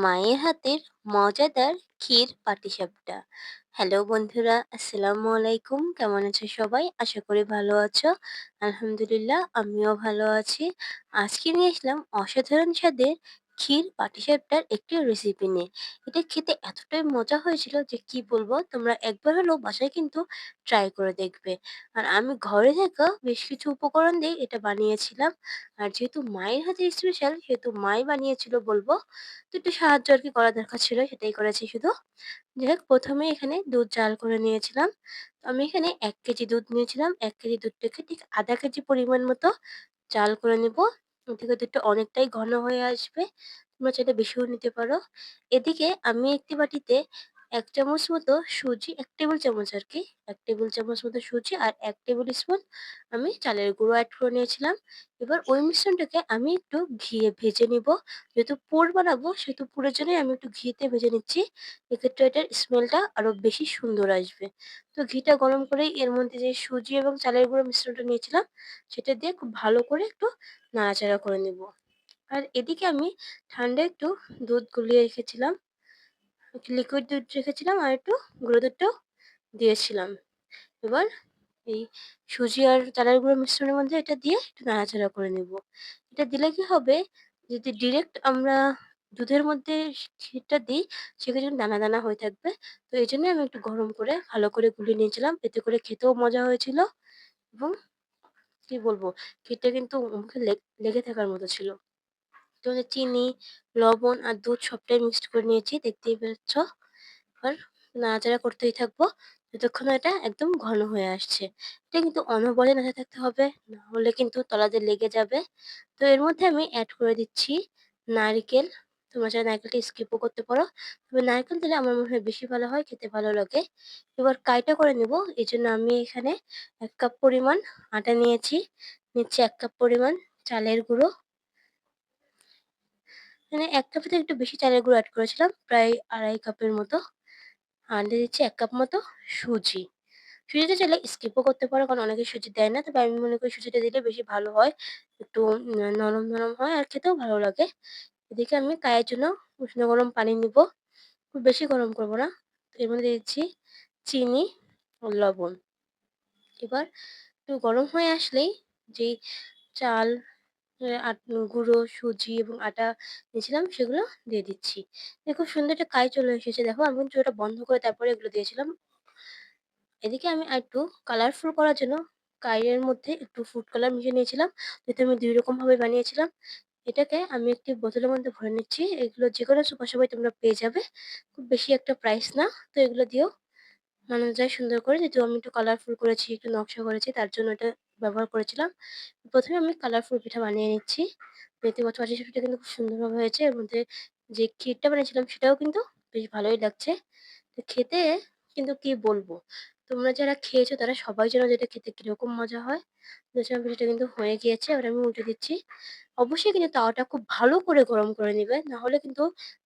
মায়ের হাতের মজাদার ক্ষীর পাটিসাপটা। হ্যালো বন্ধুরা, আসসালামু আলাইকুম। কেমন আছো সবাই? আশা করি ভালো আছো। আলহামদুলিল্লাহ আমিও ভালো আছি। আজকে নিয়ে আসলাম অসাধারণ স্বাদের ক্ষীর পাটিসাপটার একটি রেসিপি নিয়ে। এটা খেতে এতটাই মজা হয়েছিল যে কি বলব, তোমরা একবার হলেও বাসায় কিন্তু ট্রাই করে দেখবে। আর আমি ঘরে থাকা বেশ কিছু উপকরণ দিয়ে এটা বানিয়েছিলাম। আর যেহেতু মায়ের হাতের স্পেশাল সেহেতু মাই বানিয়েছিল বলব। তো একটু সাহায্য আর কি করা দরকার ছিল সেটাই করেছি শুধু। যাই হোক ১ম এ এখানে দুধ জাল করে নিয়েছিলাম। তো আমি এখানে ১ কেজি দুধ নিয়েছিলাম। ১ কেজি দুধটাকে ঠিক ১/২ কেজি পরিমাণ মতো জাল করে নেব। এদিকে দুধটা অনেকটাই ঘন হয়ে আসবে। তোমরা চাইলে বেশিও নিতে পারো। এদিকে আমি একটি বাটিতে ১ চামচ মতো সুজি, এক টেবিল চামচ আর কি এক টেবিল চামচ মতো সুজি আর এক টেবিল স্পুন আমি চালের গুঁড়ো অ্যাড করে নিয়েছিলাম। এবার ওই মিশ্রণটাকে আমি একটু ঘিয়ে ভেজে নিব। যেহেতু পুর বানাবো, সেহেতু পুরের জন্যই আমি একটু ঘিতে ভেজে নিচ্ছি। এক্ষেত্রে এটার স্মেলটা আরও বেশি সুন্দর আসবে। তো ঘিটা গরম করেই এর মধ্যে যে সুজি এবং চালের গুঁড়ো মিশ্রণটা নিয়েছিলাম, সেটা দিয়ে খুব ভালো করে একটু নাড়াচাড়া করে নেব। আর এদিকে আমি ঠান্ডা একটু দুধ গুলিয়ে রেখেছিলাম। লিকুইড দুধ রেখেছিলাম আর একটু গুঁড়ো দুধটাও দিয়েছিলাম। এবার এই সুজি আর চালের গুঁড়ো মিশ্রণের মধ্যে এটা দিয়ে একটু নাড়াচাড়া করে নেব। এটা দিলে কি হবে যদি ডিরেক্ট আমরা দুধের মধ্যে ক্ষীরটা দিই সেক্ষেত্রে দানা, দানা হয়ে থাকবে। তো এইজন্যই আমি একটু গরম করে ভালো করে গুলিয়ে নিয়েছিলাম। এতে করে খেতেও মজা হয়েছিল এবং কি বলব ক্ষীরটা কিন্তু মুখে লেগে থাকার মতো ছিল। তো চিনি, লবণ আর দুধ সবটাই মিক্সড করে নিয়েছি দেখতেই পাচ্ছ। এবার নাড়াচাড়া করতেই থাকব যতক্ষণ এটা একদম ঘন হয়ে আসছে। এটা কিন্তু অনবরত নাড়তে থাকতে হবে না হলে কিন্তু তলাতে লেগে যাবে। তো এর মধ্যে আমি অ্যাড করে দিচ্ছি নারিকেল। তোমরা চাইলে নারকেলটা স্কিপও করতে পারো। তবে নারকেল দিলে আমার মনে হয় বেশি ভালো হয়, খেতে ভালো লাগে। এবার কাইটা করে নেব। এই জন্য আমি এখানে এক কাপ পরিমাণ আটা নিয়েছি। নিচ্ছি এক কাপ পরিমাণ চালের গুঁড়ো। এখানে এক কাপের থেকে একটু বেশি চালের গুঁড়ো অ্যাড করেছিলাম। প্রায় ২.৫ কাপের মতো। আর দিয়ে দিচ্ছি এক কাপ মতো সুজি। সুজিটা চাইলে স্কিপও করতে পারো কারণ অনেকে সুজি দেয় না। তবে আমি মনে করি সুজিটা দিলে বেশি ভালো হয়। একটু নরম, নরম হয় আর খেতেও ভালো লাগে। এদিকে আমি কাইয়ের জন্য উষ্ণ গরম পানি নিব। খুব বেশি গরম করব না। এর মধ্যে দিচ্ছি চিনি লবণ। এবার একটু গরম হয়ে আসলেই যেই চাল গুঁড়ো, সুজি এবং আটা নিয়েছিলাম সেগুলো দিয়ে দিচ্ছি। দিয়ে খুব সুন্দর একটা কাই চলে এসেছে দেখো আমি কিন্তু চুলাটা বন্ধ করে তারপরে এগুলো দিয়েছিলাম। এদিকে আমি আরেকটু কালারফুল করার জন্য কাইয়ের মধ্যে একটু ফুড কালার মিশিয়ে নিয়েছিলাম। যেহেতু আমি ২ রকমভাবে বানিয়েছিলাম। এটাকে আমি একটি বোতলের মধ্যে ভরে নিচ্ছি। এগুলো যেকোনো সুপার সবাই তোমরা পেয়ে যাবে। খুব বেশি একটা প্রাইস না। তো এগুলো দিয়েও বানানো যায় সুন্দর করে। যেহেতু আমি একটু কালারফুল করেছি, একটু নকশা করেছি তার জন্য এটা ব্যবহার করেছিলাম। প্রথমে আমি কালারফুল পিঠা বানিয়ে নিচ্ছি। দেখতে পাচ্ছ পাটিসাপটা কিন্তু খুব সুন্দরভাবে হয়েছে। এর মধ্যে যে ক্ষীরটা বানিয়েছিলাম সেটাও কিন্তু বেশ ভালোই লাগছে। তো খেতে কিন্তু কি বলব? তোমরা যারা খেয়েছো তারা সবাই জানো যেটা খেতে কীরকম মজা হয়। দোসার পিঠাটা কিন্তু হয়ে গিয়েছে। এবার আমি উল্টে দিচ্ছি। অবশ্যই কিন্তু তাওয়াটা খুব ভালো করে গরম করে নিবে। নাহলে কিন্তু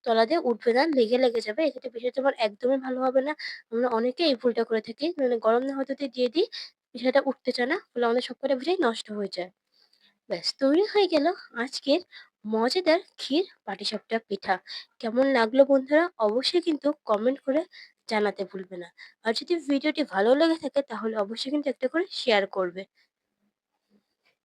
তলা দিয়ে উঠবে না, লেগে, লেগে যাবে। এক্ষেত্রে পিঠাটা তোমার একদমই ভালো হবে না। আমরা অনেকেই এই ভুলটা করে থাকি। মানে গরম না হতে দিয়ে দিই। পিঠাটা উঠতে চায় না। ফলে আমাদের সবকটা পিঠাই নষ্ট হয়ে যায়। ব্যাস তৈরি হয়ে গেল আজকের মজাদার ক্ষীর, পাটিসাপটা, পিঠা। কেমন লাগল বন্ধুরা? অবশ্যই কিন্তু কমেন্ট করে জানাতে ভুলবে না। আর যদি ভিডিওটি ভালো লেগে থাকে, তাহলে অবশ্যই কিন্তু একটা করে শেয়ার করবে।